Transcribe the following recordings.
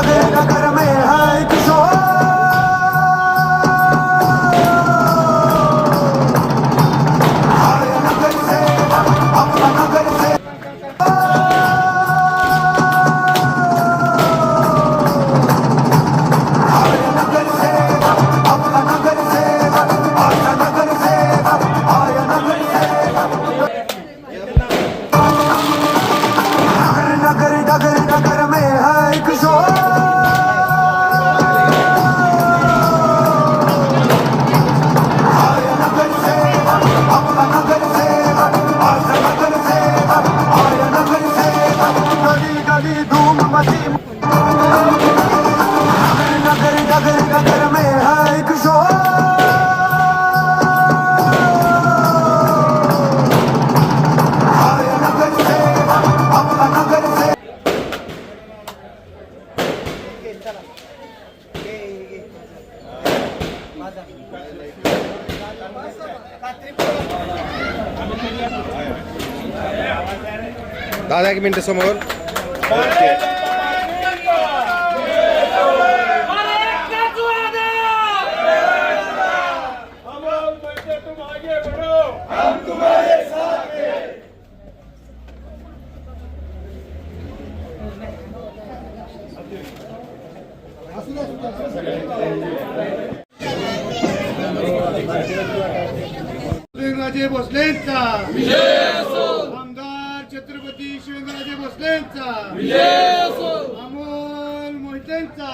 Cadê, cadê? दादा एक मिनिट समोर. भोसलेंचा. भोसलेंचा अमोल मोहितेंचा.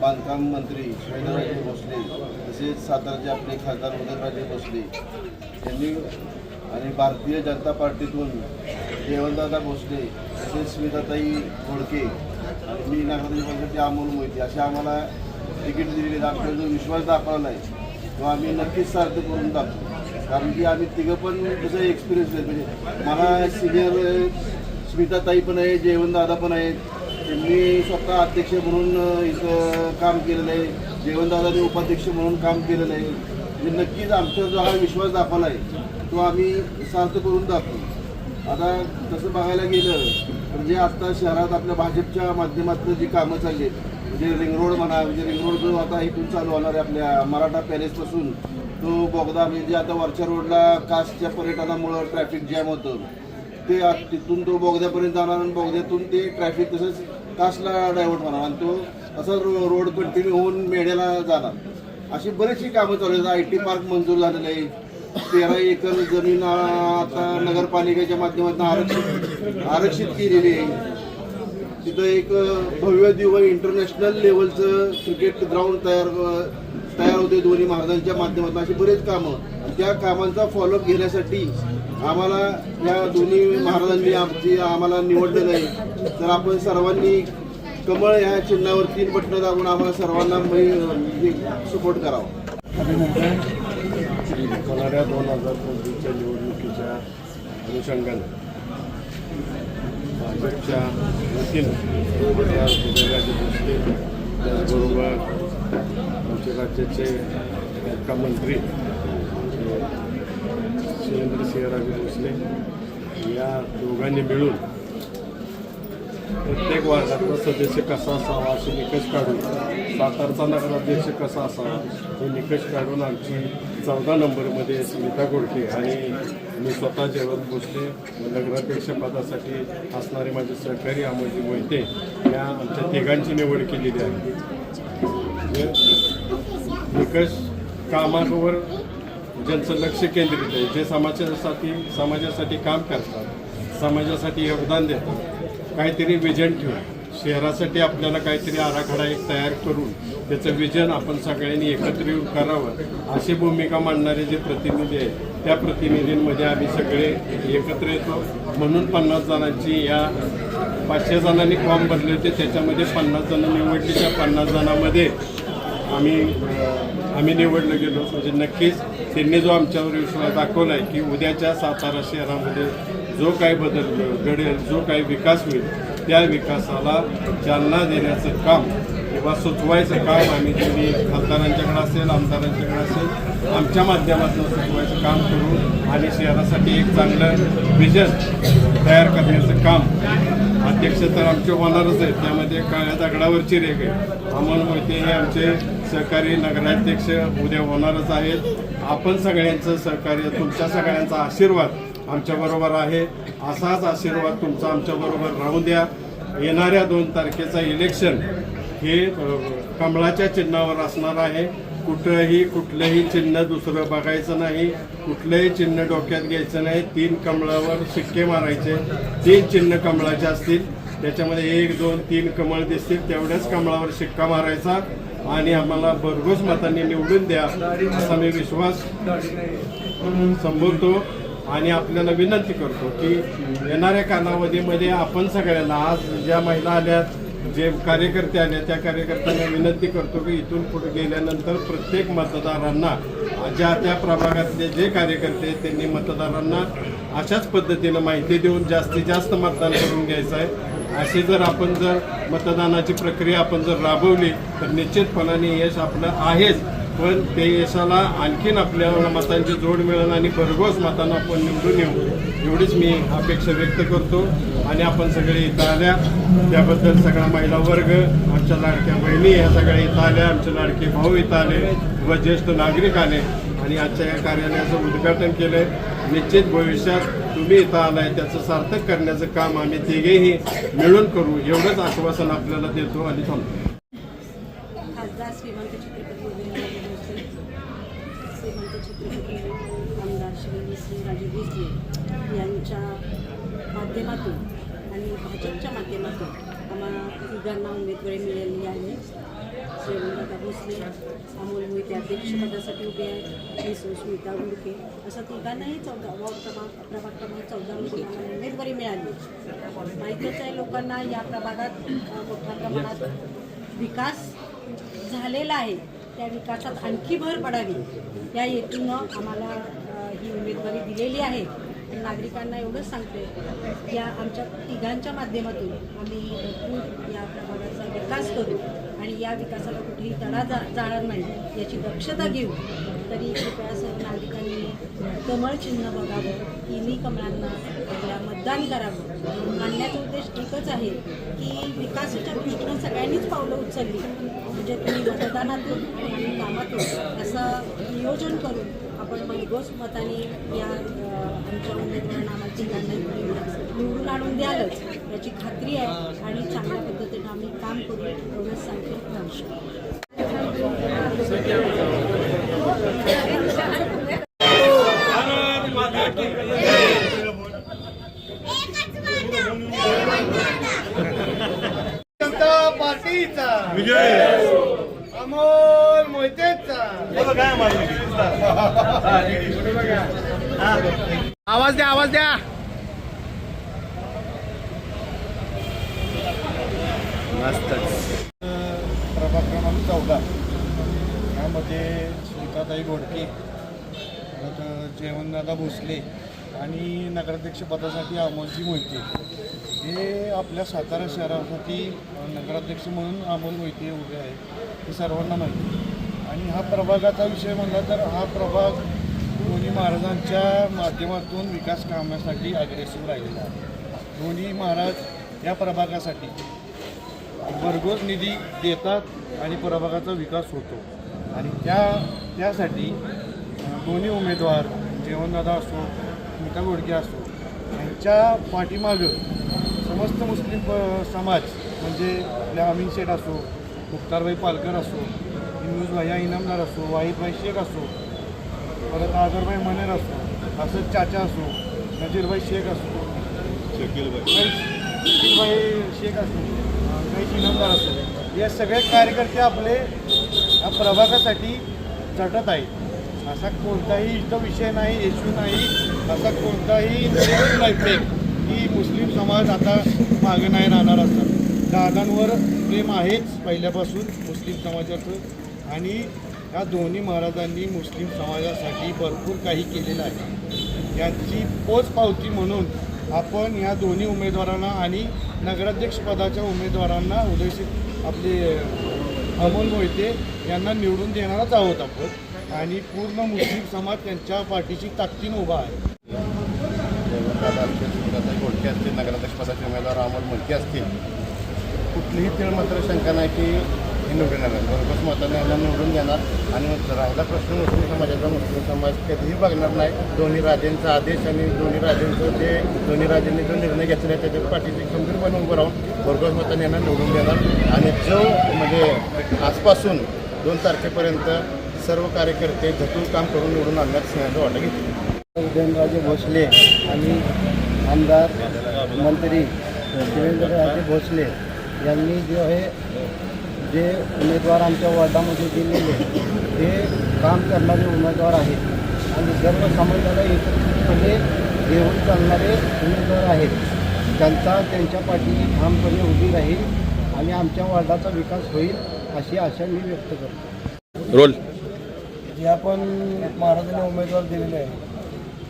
बांधकाम मंत्री शिवेंद्रराजे भोसले तसेच सातारचे आपले खासदार उदयनराजे भोसले यांनी आणि भारतीय जनता पार्टीतून देवनदादा भोसले तसेच स्मिताताई घोडके आणि मी नागरिक पक्षाचे अमोल मोहिते असे आम्हाला तिकीट दिलेले आहेत. जो विश्वास दाखवला आहे तो आम्ही नक्कीच सार्थ करून दाखवू. कारण की आम्ही तिघं पण जसं एक्सपिरियन्स आहेत म्हणजे मला सिनियर स्मिताताई पण आहे जेवणदादा पण आहेत. त्यांनी स्वतः अध्यक्ष म्हणून इथं काम केलेलं आहे. जेवणदादांनी उपाध्यक्ष म्हणून काम केलेलं आहे. म्हणजे नक्कीच आमचा जो हा विश्वास दाखवला आहे तो आम्ही सार्थ करून दाखवू. आता तसं बघायला गेलं म्हणजे तर जे आत्ता शहरात आपल्या भाजपच्या माध्यमातून जी कामं चालली आहेत म्हणजे रिंग रोड म्हणा म्हणजे रिंग रोड जो आता इथून चालू होणार आहे आपल्या मराठा पॅलेसपासून तो बोगदा म्हणजे आता वरच्या रोडला कासच्या पर्यटनामुळं ट्रॅफिक जॅम होतं. ते तिथून तो बोगद्यापर्यंत जाणार आणि बोगद्यातून ते ट्रॅफिक तसंच कासला डायव्हर्ट होणार आणि तो असा रो रोड कंटिन्यू होऊन मेढ्याला जाणार. अशी बरीचशी कामं चालू आहेत. आय टी पार्क मंजूर झालेलं आहे. तेरा एकर जमीन आता नगरपालिकेच्या माध्यमातून आरक्षित आरक्षित केलेली आहे. तिथं एक भव्य दिव्य इंटरनॅशनल लेवलचं क्रिकेट ग्राउंड तयार तयार होते दोन्ही महाराजांच्या माध्यमातून. अशी बरेच कामं. त्या कामांचा फॉलोअप घेण्यासाठी आम्हाला या दोन्ही महाराजांनी आमची आम्हाला निवडलेलं आहे. तर आपण सर्वांनी कमळ ह्या चिन्हावर तीन बटणं दाबून आम्हाला सर्वांना सपोर्ट करावा. होणाऱ्या दोन हजार चोवीसच्या निवडणुकीच्या अनुषंगाने भाजपच्या वतीनं त्याचबरोबर आमचे राज्याचे मुख्यमंत्री मंत्री शिवेंद्रसिंहराजे भोसले या दोघांनी मिळून प्रत्येक वार्डातला सदस्य कसा असावा असे निकष काढून सातारचा नगराध्यक्ष कसा असावा हे निकष काढून आमची चौदा नंबरमध्ये स्मिता गोडके आणि मी स्वतः जयवंत भोसले नगराध्यक्ष पदासाठी असणारे माझे सहकारी अमोलजी मोहिते या आमच्या तिघांची निवड केलेली आहे. निकष कामावर ज्यांचं लक्ष केंद्रित आहे जे समाजासाठी समाजासाठी काम करतात समाजासाठी योगदान देतात काहीतरी विजन ठेवून शहरासाठी आपल्याला काहीतरी आराखडा एक तयार करून त्याचं विजन आपण सगळ्यांनी एकत्र येऊन करावं अशी भूमिका मांडणारे जे प्रतिनिधी आहेत त्या प्रतिनिधींमध्ये आम्ही सगळे एकत्र येतो. म्हणून पन्नास जणांची या पाचशे जणांनी फॉर्म भरले होते त्याच्यामध्ये पन्नास जण निवडली त्या पन्नास जणांमध्ये आम्ही आम्ही निवडलं गेलो म्हणजे नक्कीच त्यांनी जो आमच्यावर विश्वास दाखवला आहे की उद्याच्या सातारा शहरामध्ये जो काही बदल घडेल जो काही विकास होईल त्या विकासाला चालना देण्याचं काम किंवा सुचवायचं काम आम्ही तुम्ही खासदारांच्याकडे असेल आमदारांच्याकडे असेल आमच्या माध्यमातून सुचवायचं काम करू आणि शहरासाठी एक चांगलं विजन तयार करण्याचं काम अध्यक्ष तर आमचे होणारच आहेत. त्यामध्ये काळ्या दगडावरची रेख आहे. अमोल मोहिते हे आमचे सहकारी नगराध्यक्ष उद्या होणारच आहेत. आपण सगळ्यांचं सहकार्य तुमच्या सगळ्यांचा आशीर्वाद आमच्याबरोबर आहे. असाच आशीर्वाद तुमचा आमच्याबरोबर राहू द्या. येणाऱ्या दोन तारखेचं इलेक्शन हे कमळाच्या चिन्हावर असणार आहे. कुठंही कुठलंही चिन्ह दुसरं बघायचं नाही कुठलंही चिन्ह डोक्यात घ्यायचं नाही. तीन कमळावर शिक्के मारायचे. तीन चिन्ह कमळाचे असतील. त्याच्यामध्ये एक दोन तीन कमळ दिसतील. तेवढ्याच कमळावर शिक्का मारायचा. आणि आम्हाला भरघोस मतांनी निवडून द्या असा मी विश्वास संबोधतो आणि आपल्याला विनंती करतो की येणाऱ्या कालावधीमध्ये आपण सगळ्यांना आज ज्या महिला आल्यात जे कार्यकर्ते आले त्या कार्यकर्त्यांना विनंती करतो की इथून पुढे गेल्यानंतर प्रत्येक मतदारांना ज्या त्या प्रभागातले जे कार्यकर्ते आहेत त्यांनी मतदारांना अशाच पद्धतीनं माहिती देऊन जास्तीत जास्त मतदान करून घ्यायचं आहे. असे जर आपण जर मतदानाची प्रक्रिया आपण जर राबवली तर निश्चितपणाने यश आपलं आहेच. पण ते यशाला आणखीन आपल्याला मतांची जोड मिळेल आणि भरघोस मतांना आपण निवडून येऊ. एवढीच मी अपेक्षा व्यक्त करतो. आणि आपण सगळे इथं आल्या. त्याबद्दल सगळा महिला वर्ग आमच्या लाडक्या बहिणी ह्या सगळ्या इथं आल्या. आमचे लाडके भाऊ इथं आले व ज्येष्ठ नागरिक आले. आणि आजच्या या कार्यालयाचं उद्घाटन केलंय. निश्चित भविष्यात तुम्ही इथं आलाय त्याचं सार्थक करण्याचं काम आम्ही तिघेही मिळून करू. एवढंच आश्वासन आपल्याला देतो आणि थांबतो खासदार श्रीमंत छत्रपती उदयनराजे भोसले श्रीमंत छत्रपती आमदार श्री श्रीराजे भोसले यांच्या माध्यमातून आणि भाजपच्या माध्यमातून आम्हाला तिघांना उमेदवारी मिळालेली आहे श्रीमंतदा भोसले अमोल मोहिते अध्यक्षपदासाठी उभे आहेत मी सुस्मिता गुडके असं तिघांनाही चौदा वॉर्ड क्रमांक प्रभाग क्रमांक चौदामधून आम्हाला उमेदवारी मिळाली माहीतच आहे लोकांना या प्रभागात मोठ्या प्रमाणात विकास झालेला आहे त्या विकासात आणखी भर पडावी या हेतूनं आम्हाला ही उमेदवारी दिलेली आहे. नागरिकांना एवढंच सांगते या आमच्या तिघांच्या माध्यमातून आम्ही भरपूर या प्रभागाचा विकास करू आणि या विकासाला कुठेही तडा जा जाणार नाही याची दक्षता घेऊ. तरी कृपया सर्व नागरिकांनी कमळ चिन्ह बघावं तिन्ही कमळांना आपल्या मतदान करावं. मानण्याचा उद्देश एकच आहे की विकासाच्या दृष्टीनं सगळ्यांनीच पावलं उचलली. म्हणजे तुम्ही मतदानातून आणि कामातून असं नियोजन करून आपण भरघोस मताने या आमच्या उमेदवारांना आम्हाला निवडून आणून द्यालच याची खात्री आहे आणि चांगल्या पद्धतीनं आम्ही काम करू एवढंच सांगते. नमस्कार. जनता पार्टीचा. आवाज द्या आवाज द्या. प्रभाग क्रमांक चौदा. यामध्ये स्मिताताई घोडके परत जयवंतदादा भोसले आणि नगराध्यक्षपदासाठी अमोलजी मोहिते. हे आपल्या सातारा शहरासाठी नगराध्यक्ष म्हणून अमोल मोहिते उभे आहेत. हे सर्वांना माहिती. आहे. आणि हा प्रभागाचा विषय म्हणला तर हा प्रभाग दोन्ही महाराजांच्या माध्यमातून विकास कामासाठी अग्रेसिव्ह राहिलेला आहे. दोन्ही महाराज या प्रभागासाठी भरघोस निधी देतात आणि प्रभागाचा विकास होतो. आणि त्या त्यासाठी दोन्ही उमेदवार जेवणदादा असो स्मिता गोडके असो यांच्या पाठीमागं समस्त मुस्लिम प- समाज म्हणजे आपल्या अमीन शेठ असो मुक्तारबाई पालकर असो हिंदूज भैया इनामदार असो वाहिदभाई शेख असो परत आझरभाई मनेर असो असद चाचा असो नजीरभाई शेख असो. शकीलभाई शेख असो काही इनामदार असो या सगळे कार्यकर्ते आपले या प्रभागासाठी झटत आहेत. असा कोणताही इथं विषय नाही इश्यू नाही असा कोणताही नाही. की मुस्लिम समाज आता मागे नाही राहणार असतात दादांवर प्रेम आहेच पहिल्यापासून मुस्लिम समाजाचं. आणि या दोन्ही महाराजांनी मुस्लिम समाजासाठी भरपूर काही केलेलं आहे. याची पोचपावती म्हणून आपण या दोन्ही उमेदवारांना आणि नगराध्यक्षपदाच्या उमेदवारांना उदयसित आपले अमोल मोहिते यांना निवडून देणारच आहोत आपण. आणि पूर्ण मुस्लिम समाज त्यांच्या पाठीशी ताकदीनं उभा आहे. दादा असतील नगराध्यक्षपदाचे उमेदवार अमोल मोहिते असतील. कुठलीही तीळ मात्र शंका नाही की हे निवडून येणार भरघोस मताने यांना निवडून देणार. आणि राहिला प्रश्न मुस्लिम समाजाचा मुस्लिम समाज कधीही बघणार नाही. दोन्ही राजांचा आदेश आणि दोन्ही राजांचं जे दोन्ही राजांनी जो निर्णय घेतला आहे त्याच्या पाठीशी खंबीरपणे उभं राहून भरघोस मताने यांना निवडून देणार. आणि जो म्हणजे आजपासून दोन तारखेपर्यंत सर्व कार्यकर्ते झटून काम करून निवडून आणण्यात सिंहाचं वाटा घेतली. उदयनराजे भोसले आणि आमदार मंत्री देवेंद्रराजे भोसले यांनी जो आहे जे उमेदवार आमच्या वॉर्डामध्ये दिलेले ते काम करणारे उमेदवार आहेत. आणि सर्व समाजाला एकत्रितपणे घेऊन चालणारे उमेदवार आहेत. जनता त्यांच्या पाठीशी ठामपणे उभी राहील आणि आमच्या वॉर्डाचा विकास होईल अशी आशा मी व्यक्त करतो. रोल. जे आपण महाराजांनी उमेदवार दिलेले आहे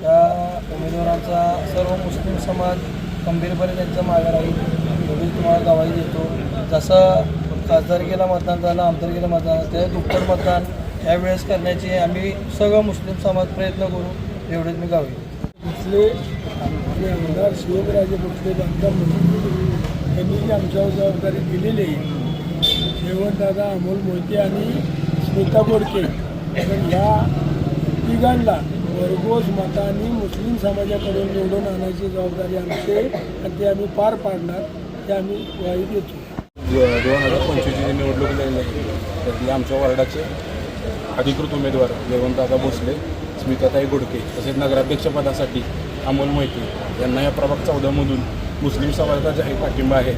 त्या उमेदवारांचा सर्व मुस्लिम समाज खंबीरपणे त्यांचं मागे राहील. एवढी तुम्हाला गवाही देतो. जसं खासदारकीला मतदान झालं आमदारकीला मतदान झालं त्या दुप्पट मतदान यावेळेस करण्याची आम्ही सगळं मुस्लिम समाज प्रयत्न करू एवढेच मी गावी. इथले आमचे आमदार शिवराजे भोसले बांधकाम यांनी जी आमच्यावर जबाबदारी दिलेली आहे शेवटदादा अमोल मोहिते आणि स्मिता गोडके पण ह्या तिघांना भरघोस मतांनी मुस्लिम समाजाकडून निवडून आणायची जबाबदारी आमचे आणि ते आम्ही पार पाडणार ते आम्ही ग्वाही देतो दोन हजार पंचवीसची निवडणूक लागली तर त्यातले आमच्या वॉर्डाचे अधिकृत उमेदवार जयवंतदादा भोसले स्मिताताई गोडके तसेच नगराध्यक्षपदासाठी अमोल मोहिते यांना या प्रभाग चौदामधून मुस्लिम समाजाचा जाहीर पाठिंबा आहे.